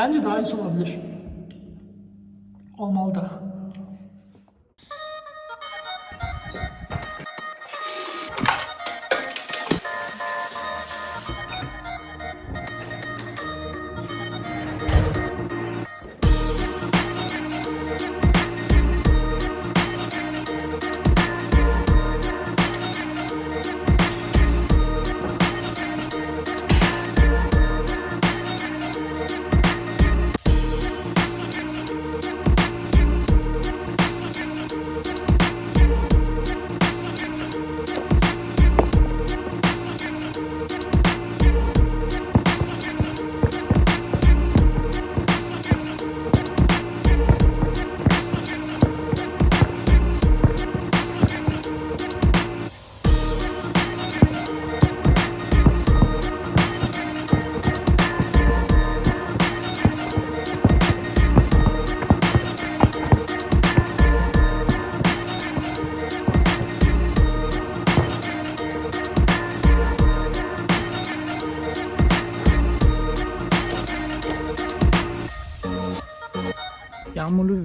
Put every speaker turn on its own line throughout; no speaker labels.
Bence daha iyisi olabilir. Olmalı da.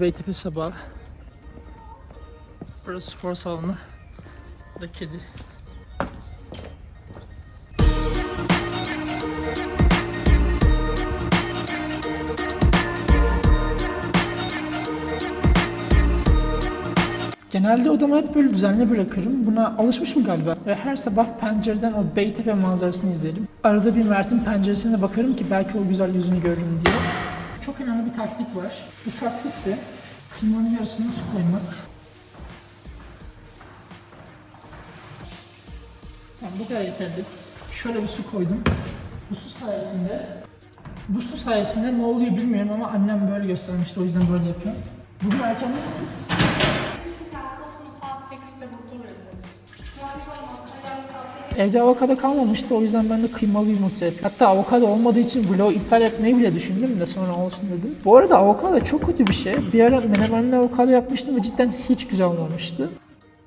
Beytepe sabahı. Burası spor salonu. Da kedi. Genelde odamı hep böyle düzenli bırakırım. Buna alışmışım galiba. Ve her sabah pencereden o Beytepe manzarasını izlerim. Arada bir Mert'in penceresine bakarım ki belki o güzel yüzünü görürüm diye. Çok önemli bir taktik var. Bu taktik de kıymanın yarısına su koymak. Tamam bu kadar yeterli. Şöyle bir su koydum. Bu su sayesinde bu su sayesinde ne oluyor bilmiyorum ama annem böyle göstermişti o yüzden böyle yapıyor. Bugün erkencisiniz.
Çünkü
Evde avokado kalmamıştı o yüzden ben de kıymalı yumurta yapıyorum. Hatta avokado olmadığı için vlogu iptal etmeyi bile düşündüm de sonra olsun dedim. Bu arada avokado çok kötü bir şey. Bir ara menemenli avokado yapmıştım ve cidden hiç güzel olmamıştı.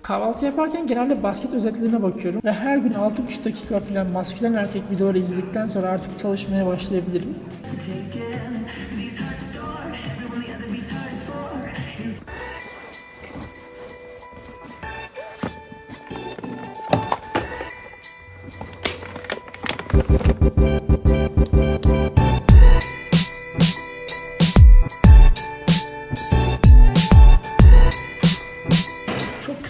Kahvaltı yaparken genelde basket özetlerine bakıyorum ve her gün 6,5 dakika falan maskülen erkek videoları izledikten sonra artık çalışmaya başlayabilirim.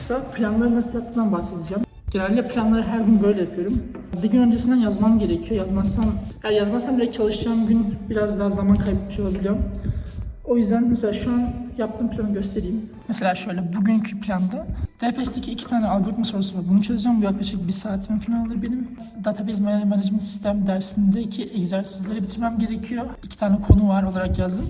Kısa planları nasıl yaptığımdan bahsedeceğim. Genelde planları her gün böyle yapıyorum. Bir gün öncesinden yazmam gerekiyor. Yazmazsam, eğer yazmazsam direkt çalışacağım gün biraz daha zaman kaybetmiş olabiliyorum. O yüzden mesela şu an yaptığım planı göstereyim. Mesela şöyle bugünkü planda DPS'teki iki tane algoritma sorusu var. Bunu çözeceğim. Bu yaklaşık bir saatimi falan alır benim. Database Management System dersindeki egzersizleri bitirmem gerekiyor. İki tane konu var olarak yazdım.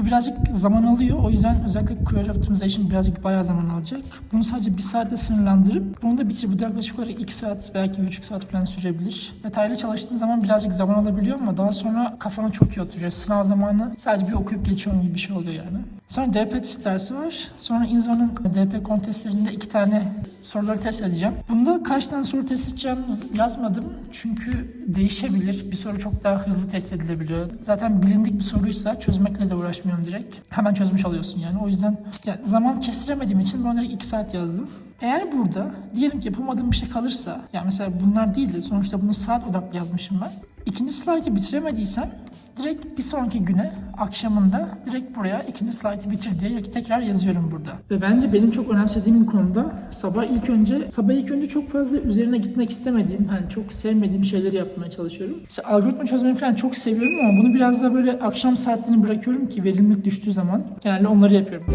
Bu birazcık zaman alıyor. O yüzden özellikle query optimization birazcık bayağı zaman alacak. Bunu sadece bir saatte sınırlandırıp bunu da bitir. Bu da yaklaşık olarak 2 saat belki 1,5 saat falan sürebilir. Detaylı çalıştığın zaman birazcık zaman alabiliyor ama daha sonra kafana çok iyi oturuyor. Sınav zamanı sadece bir okuyup geçiyorsun gibi bir şey oluyor yani. Sonra DP test dersi var. Sonra Inzo'nun DP kontestlerinde iki tane soruları test edeceğim. Bunda kaç tane soru test edeceğim yazmadım. Çünkü değişebilir. Bir soru çok daha hızlı test edilebiliyor. Zaten bilindik bir soruysa çözmekle de uğraşmıyorum direkt. Hemen çözmüş oluyorsun yani. O yüzden ya, zaman kestiremediğim için ben direkt 2 saat yazdım. Eğer burada diyelim ki yapamadığım bir şey kalırsa, ya mesela bunlar değil de sonuçta bunu saat odaklı yazmışım ben. İkinci slaytı bitiremediysem direkt bir sonraki güne akşamında direkt buraya ikinci slaytı bitir diye tekrar yazıyorum burada. Ve bence benim çok önemsediğim bir konuda sabah ilk önce sabah ilk önce çok fazla üzerine gitmek istemediğim, hani çok sevmediğim şeyleri yapmaya çalışıyorum. İşte algoritma çözmeyi falan çok seviyorum ama bunu biraz da böyle akşam saatlerini bırakıyorum ki verimlilik düştüğü zaman genelde onları yapıyorum.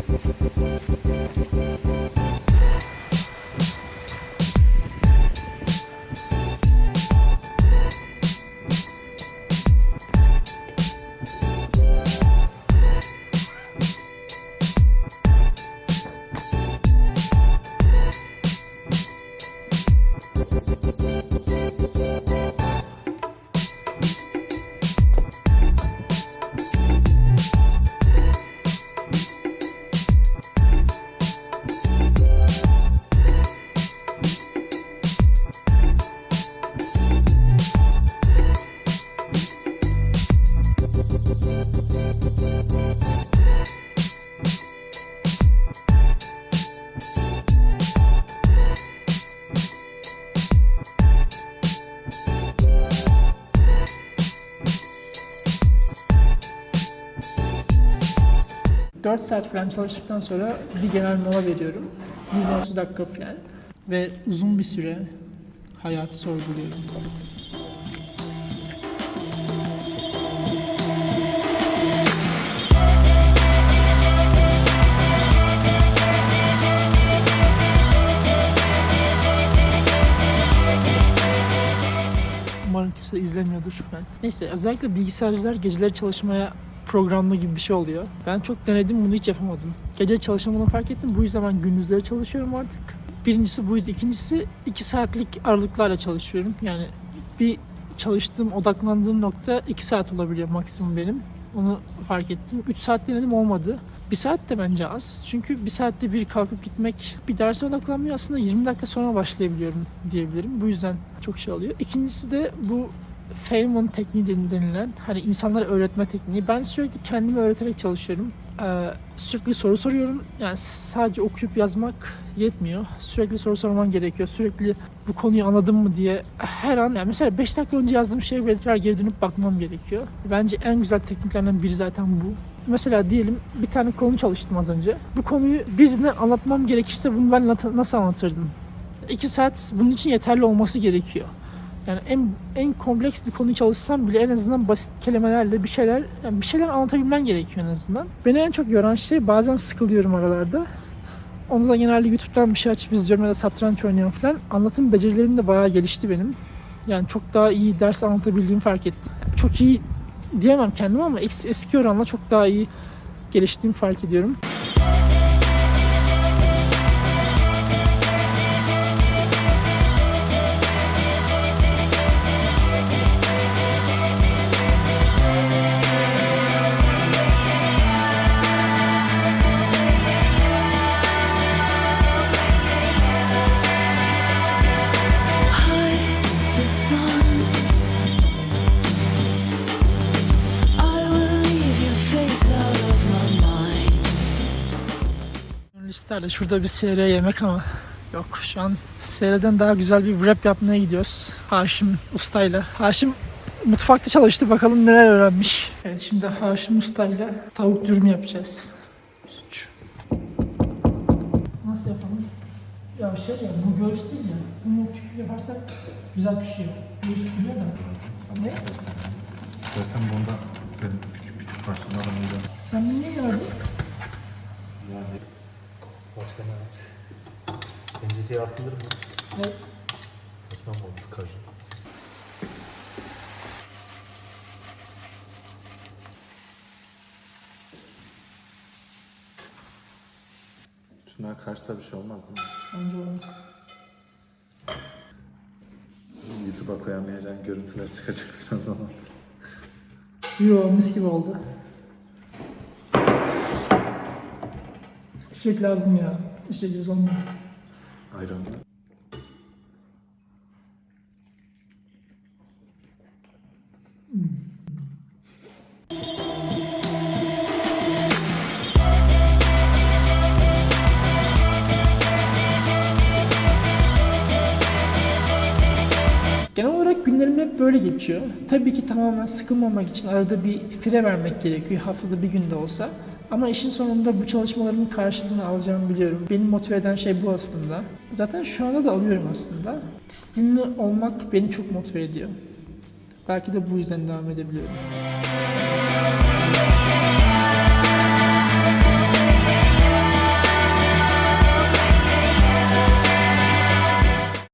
Saat falan çalıştıktan sonra bir genel mola veriyorum. 20-30 dakika falan. Ve uzun bir süre hayatı sorguluyorum. Umarım kimse izlemiyordur ben. Neyse özellikle bilgisayarcılar geceleri çalışmaya programlı gibi bir şey oluyor. Ben çok denedim bunu hiç yapamadım. Gece çalışamadığımı fark ettim. Bu yüzden ben gündüzleri çalışıyorum artık. Birincisi buydu. İkincisi 2 saatlik aralıklarla çalışıyorum. Yani bir çalıştığım, odaklandığım nokta 2 saat olabiliyor maksimum benim. Onu fark ettim. 3 saat denedim olmadı. Bir saat de bence az. Çünkü bir saatte bir kalkıp gitmek bir derse odaklanmıyor. Aslında 20 dakika sonra başlayabiliyorum diyebilirim. Bu yüzden çok şey oluyor. İkincisi de bu Feynman tekniği den- denilen hani insanlara öğretme tekniği. Ben sürekli kendimi öğreterek çalışıyorum. Ee, sürekli soru soruyorum. Yani sadece okuyup yazmak yetmiyor. Sürekli soru sorman gerekiyor. Sürekli bu konuyu anladım mı diye her an yani mesela 5 dakika önce yazdığım şeye tekrar geri dönüp bakmam gerekiyor. Bence en güzel tekniklerden biri zaten bu. Mesela diyelim bir tane konu çalıştım az önce. Bu konuyu birine anlatmam gerekirse bunu ben nasıl anlatırdım? 2 saat bunun için yeterli olması gerekiyor. Yani en en kompleks bir konuyu çalışsam bile en azından basit kelimelerle bir şeyler yani bir şeyler anlatabilmen gerekiyor en azından. Beni en çok yoran şey bazen sıkılıyorum aralarda. Onu da genelde YouTube'dan bir şey açıp izliyorum ya da satranç oynuyorum falan. Anlatım becerilerim de bayağı gelişti benim. Yani çok daha iyi ders anlatabildiğimi fark ettim. Yani çok iyi diyemem kendim ama eski, eski oranla çok daha iyi geliştiğimi fark ediyorum. Listelerle şurada bir SR yemek ama yok şu an SR'den daha güzel bir wrap yapmaya gidiyoruz. Haşim Usta'yla. Haşim mutfakta çalıştı bakalım neler öğrenmiş. Evet şimdi Haşim Usta'yla tavuk dürüm yapacağız. Suç. Nasıl yapalım? Ya şey ya bu göğüs değil ya. Bunu küçük yaparsak güzel pişiyor. Göğüs kuruyor da. Ne?
İstersen bunda benim küçük küçük parçalarımıyla
Sen bunu niye gördün?
yani başka ne var? Sence şey atılır mı?
Ne?
Saçma mı olur kaju? Şunlar karşısa bir şey olmaz değil mi?
Bence olmaz.
YouTube'a koyamayacağın görüntüler çıkacak birazdan artık.
Yo mis gibi oldu. İşek lazım ya. İşeksiz olmuyor.
Ayranla.
Genel olarak günlerim hep böyle geçiyor. Tabii ki tamamen sıkılmamak için arada bir fire vermek gerekiyor haftada bir günde olsa. Ama işin sonunda bu çalışmalarımın karşılığını alacağımı biliyorum. Beni motive eden şey bu aslında. Zaten şu anda da alıyorum aslında. Disiplinli olmak beni çok motive ediyor. Belki de bu yüzden devam edebiliyorum.